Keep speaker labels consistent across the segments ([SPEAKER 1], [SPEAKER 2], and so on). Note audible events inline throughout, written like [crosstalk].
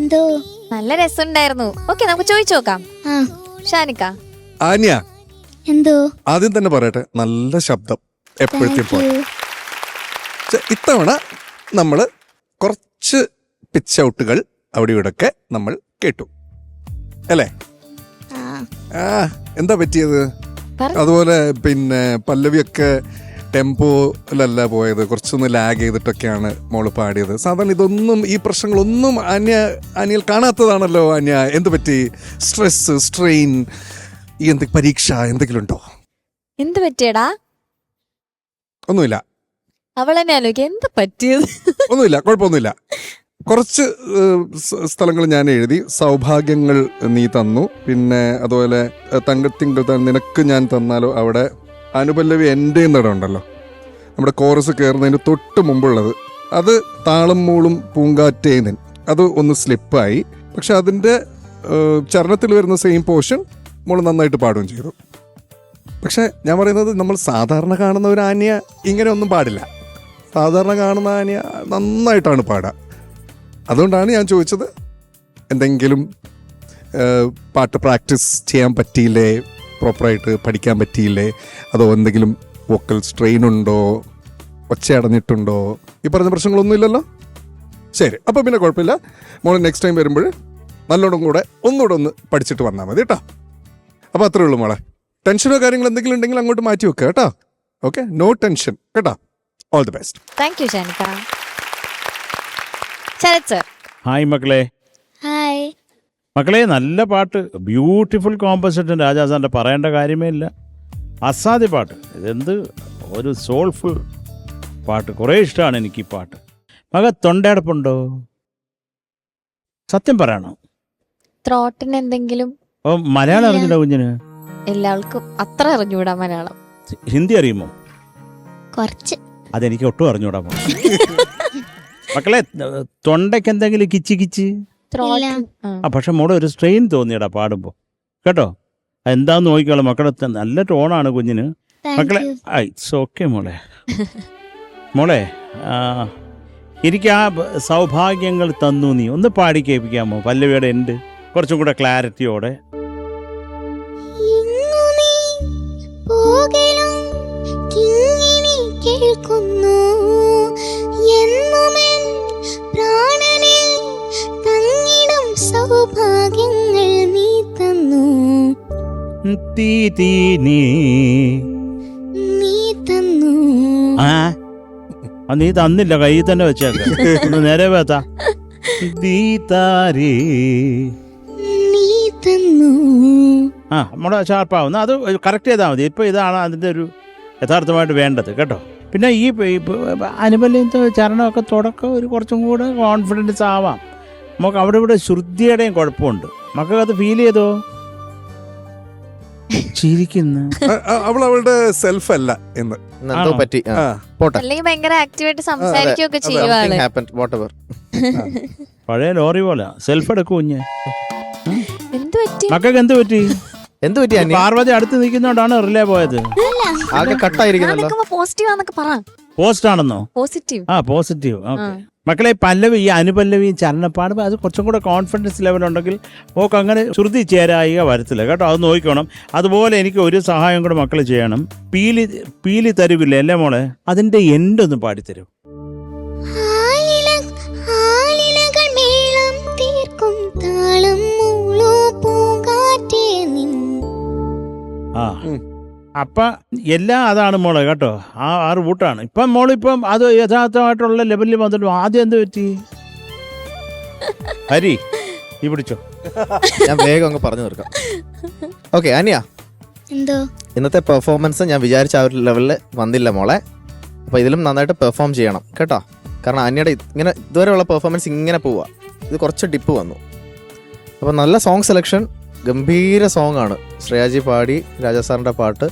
[SPEAKER 1] എന്തോ?
[SPEAKER 2] നല്ല രസമുണ്ടായിരുന്നു. ഓക്കെ നമുക്ക് ചോദിച്ചു നോക്കാം.
[SPEAKER 1] ആ.
[SPEAKER 2] ഷാനിക്ക.
[SPEAKER 3] ആന്യ.
[SPEAKER 1] എന്തോ?
[SPEAKER 3] ആദ്യം തന്നെ പറയട്ടെ നല്ല ശബ്ദം എപ്പോഴത്തെ പോലെ. ഇത്തവണ നമ്മൾ കുറച്ച് പിച്ച് ഔട്ടുകൾ അവിടെ ഇവിടൊക്കെ നമ്മൾ കേട്ടു. അല്ലേ?
[SPEAKER 1] ആ.
[SPEAKER 3] ആ എന്താ പറ്റിയത്? അതുപോലെ പിന്നെ പല്ലവിയൊക്കെ ടെമ്പോയിലല്ല പോയത്. കുറച്ചൊന്ന് ലാഗ് ചെയ്തിട്ടൊക്കെയാണ് മോൾ പാടിയത്. സാധാരണ ഇതൊന്നും ഈ പ്രശ്നങ്ങളൊന്നും അന്യ അനിയൽ കാണാത്തതാണല്ലോ അന്യ. എന്ത് പറ്റി? സ്ട്രെസ് സ്ട്രെയിൻ ഈ എന്ത് പരീക്ഷ എന്തെങ്കിലും ഉണ്ടോ?
[SPEAKER 2] എന്ത് പറ്റിയടാ?
[SPEAKER 3] ഒന്നുമില്ല.
[SPEAKER 2] അവൾ തന്നെ ആലോചിക്കുക എന്ത് പറ്റിയത്?
[SPEAKER 3] ഒന്നുമില്ല കുഴപ്പമൊന്നുമില്ല. കുറച്ച് സ്ഥലങ്ങൾ ഞാൻ എഴുതി സൗഭാഗ്യങ്ങൾ നീ തന്നു. പിന്നെ അതുപോലെ തങ്കത്തിങ്കൾ നിനക്ക് ഞാൻ തന്നാലോ അവിടെ? അനുപല്ലവി എന്റെ നടം ഉണ്ടല്ലോ. നമ്മുടെ കോറസ് കയറുന്നതിന് തൊട്ട് മുമ്പുള്ളത് അത് താളം മൂളും പൂങ്കാറ്റേന്നൻ അത് ഒന്ന് സ്ലിപ്പായി പക്ഷെ അതിന്റെ ചരണത്തിൽ വരുന്ന സെയിം പോർഷൻ മോൾ നന്നായിട്ട് പാടുകയും ചെയ്തു. പക്ഷെ ഞാൻ പറയുന്നത് നമ്മൾ സാധാരണ കാണുന്ന ഒരു ആനയ ഇങ്ങനെ ഒന്നും പാടില്ല. സാധാരണ കാണുന്ന ആനയ നന്നായിട്ടാണ് പാടുക. അതുകൊണ്ടാണ് ഞാൻ ചോദിച്ചത് എന്തെങ്കിലും പാട്ട് പ്രാക്ടീസ് ചെയ്യാൻ പറ്റിയില്ലേ? പ്രോപ്പറായിട്ട് പഠിക്കാൻ പറ്റിയില്ലേ? അതോ എന്തെങ്കിലും വോക്കൽ സ്ട്രെയിൻ ഉണ്ടോ? ഒച്ചയടഞ്ഞിട്ടുണ്ടോ ഈ പറഞ്ഞ പ്രശ്നങ്ങളൊന്നും ഇല്ലല്ലോ ശരി അപ്പോൾ പിന്നെ കുഴപ്പമില്ല. മോൾ നെക്സ്റ്റ് ടൈം വരുമ്പോൾ നല്ലോണം കൂടെ ഒന്നുകൂടെ ഒന്ന് പഠിച്ചിട്ട് വന്നാൽ മതി കേട്ടോ. അപ്പോൾ അത്രേ ഉള്ളൂ മോളെ. ടെൻഷനോ കാര്യങ്ങൾ എന്തെങ്കിലും ഉണ്ടെങ്കിൽ അങ്ങോട്ട് മാറ്റി വെക്കുക കേട്ടോ. ഓക്കെ നോ ടെൻഷൻ കേട്ടോ? All the best
[SPEAKER 2] thank you Shanikka Sharath sir
[SPEAKER 4] hi മക്കളെ. മക്കളെ നല്ല പാട്ട്. ബ്യൂട്ടിഫുൾ കോമ്പസിഷൻ രാജാസാറിന്റെ പറയേണ്ട കാര്യമേ ഇല്ല. അസാധ്യ പാട്ട്. ഇതെന്ത് ഒരു സോൾഫുൾ പാട്ട്. കുറേ ഇഷ്ടമാണ് എനിക്ക് ഈ പാട്ട്. മക തൊണ്ടയടപ്പുണ്ടോ? സത്യം പറയണോ?
[SPEAKER 2] ത്രോട്ടിന് എന്തെങ്കിലും
[SPEAKER 4] ഓ മലയാളം. അറിഞ്ഞില്ല കുഞ്ഞിന്?
[SPEAKER 2] എല്ലാവർക്കും അത്ര അറിഞ്ഞുകൂടാ മലയാളം.
[SPEAKER 4] ഹിന്ദി അറിയുമോ?
[SPEAKER 1] കുറച്ച്.
[SPEAKER 4] അതെനിക്ക് ഒട്ടും അറിഞ്ഞൂടാ മക്കളെ തൊണ്ടയ്ക്ക് എന്തെങ്കിലും കിച്ചി കിച്ച്? ആ. പക്ഷെ മോളെ ഒരു സ്ട്രെയിൻ തോന്നിയടാ പാടുമ്പോൾ കേട്ടോ? എന്താന്ന് നോക്കിക്കോളാം. മക്കളെ നല്ല ടോണാണ് കുഞ്ഞിന്. മക്കളെ ഇറ്റ്സ് ഓക്കെ മോളെ. മോളെ എനിക്ക് ആ സൗഭാഗ്യങ്ങൾ തന്നു നീ. ഒന്ന് പാടി കേൾപ്പിക്കാമോ? പല്ലവിയുടെ ഉണ്ട് കുറച്ചും കൂടെ ക്ലാരിറ്റിയോടെ
[SPEAKER 1] നീ നീ തന്നു.
[SPEAKER 4] ആ? ആ, നീ തന്നില്ല കയ്യിൽ തന്നെ വെച്ചേക്ക. ഒന്ന് നേരെ വേത്ത നീ താരേ.
[SPEAKER 1] നീ തന്നു.
[SPEAKER 4] ആ നമ്മുടെ ഷാർപ്പാവുന്ന. അത് കറക്റ്റ് ചെയ്താൽ മതി. ഇപ്പോൾ ഇതാണ് അതിന്റെ ഒരു യഥാർത്ഥമായിട്ട് വേണ്ടത് കേട്ടോ. പിന്നെ ഈ അനുബല്യത്തെ ചരണമൊക്കെ തുടക്കം ഒരു കുറച്ചും കൂടെ കോൺഫിഡൻസ് ആവാം. നമുക്ക് അവിടെ ഇവിടെ ശ്രുതിയുടെയും കുഴപ്പമുണ്ട്. മക്കൾക്ക് അത് ഫീൽ ചെയ്തോ? ചിരിക്കുന്നു.
[SPEAKER 3] അവൾ അവളുടെ സെൽഫ് അല്ല എന്ന്.
[SPEAKER 5] എന്തോ പറ്റി?
[SPEAKER 3] ആ
[SPEAKER 5] പോട്ടെ.
[SPEAKER 2] അല്ലെങ്കിൽ ഭയങ്കര ആക്റ്റീവായിട്ട് സംസാരിക്കുകയൊക്കെ
[SPEAKER 5] ചെയ്യുവാണ്. [laughs]
[SPEAKER 4] പഴയ ലോറി പോലെ. സെൽഫ് എടുക്കും കുഞ്ഞ്.
[SPEAKER 2] എന്ത് പറ്റി?
[SPEAKER 4] മക്കൾക്ക് എന്ത് പറ്റി?
[SPEAKER 5] എന്ത് പറ്റി അന്യ
[SPEAKER 4] പാർവതി അടുത്ത് നിൽക്കുന്നോണ്ടാണ് റിലേ പോയത്.
[SPEAKER 5] ആകെ
[SPEAKER 2] ഞാൻ
[SPEAKER 5] കട്ടായിരിക്കുന്നല്ലോ
[SPEAKER 2] നിൽക്കുമ്പോ പോസിറ്റീവ് ആന്നൊക്കെ പറ.
[SPEAKER 4] പോസ്റ്റ് ആണെന്നോ?
[SPEAKER 2] പോസിറ്റീവ്
[SPEAKER 4] ആ പോസിറ്റീവ് ഓക്കെ മക്കളെ പല്ലവി ഈ അനുപല്ലവിയും ചരണം അത് കുറച്ചും കൂടെ കോൺഫിഡൻസ് ലെവൽ ഉണ്ടെങ്കിൽ ഓക്ക് അങ്ങനെ ശ്രുതി ചേരായിക വരത്തില്ല. കേട്ടോ അത് നോക്കിക്കോണം. അതുപോലെ എനിക്ക് ഒരു സഹായം കൂടെ മക്കൾ ചെയ്യണം. പീലി പീലി തരുവില്ലേ അല്ലേ മോളെ? അതിന്റെ എൻഡ് ഒന്ന് പാടിത്തരും.
[SPEAKER 1] ആലില- ആലിലകൾ മേളം തീർക്കും താളം മൂളൂ പൂങ്കാറ്റേ നിൻ.
[SPEAKER 4] ആ. അപ്പൊ എല്ലാം അതാണ് മോളെ കേട്ടോ. ആ ആറ് കൂട്ടാണ് ഇപ്പം മോളിപ്പം അത് യഥാർത്ഥമായിട്ടുള്ള ലെവലിൽ വന്നിട്ട് ആദ്യം എന്ത് പറ്റി? ഹരി ഈ പിടിച്ചോ.
[SPEAKER 5] ഞാൻ വേഗം അങ്ങ് പറഞ്ഞു തീർക്കാം. ഓക്കെ അനിയ.
[SPEAKER 1] എന്തോ?
[SPEAKER 5] ഇന്നത്തെ പെർഫോമൻസ് ഞാൻ വിചാരിച്ച ആ ഒരു ലെവലിൽ വന്നില്ല മോളെ. അപ്പോൾ ഇതിലും നന്നായിട്ട് പെർഫോം ചെയ്യണം കേട്ടോ. കാരണം അനിയുടെ ഇങ്ങനെ ഇതുവരെയുള്ള പെർഫോമൻസ് ഇങ്ങനെ പോവുക ഇത് കുറച്ച് ഡിപ്പ് വന്നു. അപ്പോൾ നല്ല സോങ് സെലക്ഷൻ ഗംഭീര സോങ് ആണ്. ശ്രേയാജി പാടി രാജാ സാറിന്റെ പാട്ട്.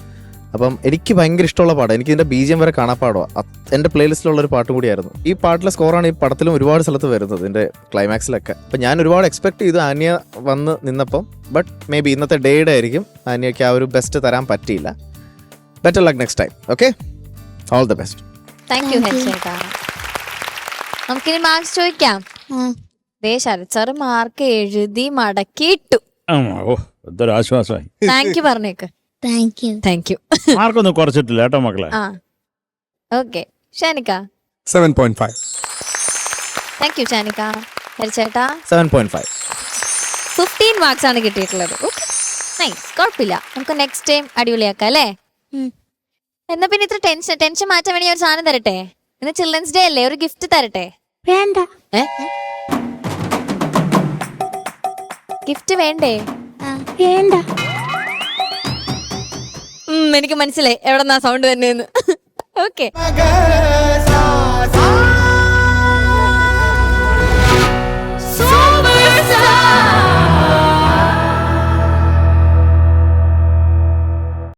[SPEAKER 5] അപ്പം എനിക്ക് ഭയങ്കര ഇഷ്ടമുള്ള പാട്ട് എനിക്ക് ഇതിന്റെ ബി ജി എം വരെ കാണാപ്പാടുക എന്റെ പ്ലേലിസ്റ്റിലുള്ള ഒരു പാട്ടും കൂടിയായിരുന്നു. ഈ പാട്ടിലെ സ്കോറാണ് ഈ പടത്തിലും ഒരുപാട് സ്ഥലത്ത് വരുന്നത് ഇതിന്റെ ക്ലൈമാക്സിലൊക്കെ അപ്പം ഞാൻ ഒരുപാട് എക്സ്പെക്ട് ചെയ്തു ആന്യ വന്ന് നിന്നപ്പം ബട്ട് മേ ബി ഇന്നത്തെ ഡേയുടെ ആയിരിക്കും ആന്യയ്ക്ക് ആ ഒരു ബെസ്റ്റ് തരാൻ പറ്റിയില്ല. Better luck next time okay all the best
[SPEAKER 2] thank you നമുക്കിനി മാർക്സ് ചോദിക്കാം. ദേ ശരത് സാറ് മാർക്ക് എഴുതി മടക്കി ഇട്ടു
[SPEAKER 4] ആ, ഓ എന്തൊരു ആശ്വാസമായി.
[SPEAKER 2] താങ്ക് യു പറഞ്ഞേക്ക്.
[SPEAKER 1] താങ്ക് യു
[SPEAKER 2] താങ്ക് യു
[SPEAKER 4] മാർക്കൊന്നും കുറച്ചിട്ടില്ല കേട്ടോ മക്കളെ.
[SPEAKER 2] ആ. Okay Shanikka.
[SPEAKER 3] Seven point five
[SPEAKER 2] thank you Shanikka. ഹരിച്ചേട്ടാ.
[SPEAKER 5] Seven point five
[SPEAKER 2] fifteen marks ആണ് കിട്ടിയിട്ടുള്ളത്. ഓക്കെ നൈസ് കുഴപ്പമില്ല. നമുക്ക് നെക്സ്റ്റ് ടൈം അടിപൊളിയാക്കാം അല്ലേ? എന്നാ പിന്നെ ഇത്ര ടെൻഷൻ ടെൻഷൻ മാറ്റാൻ വേണ്ടി ഞാൻ ഒരു സാധനം തരട്ടെ? ഇന്ന് ചിൽഡ്രൻസ് ഡേ അല്ലേ? ഒരു ഗിഫ്റ്റ് തരട്ടെ?
[SPEAKER 1] വേണ്ട.
[SPEAKER 2] ഏ? ഗിഫ്റ്റ് വേണ്ടേ?
[SPEAKER 1] ആ, വേണ്ട.
[SPEAKER 2] എനിക്ക് മനസ്സിലായി. എവിടെന്നാ സൗണ്ട് തന്നെയെന്ന് ഓക്കെ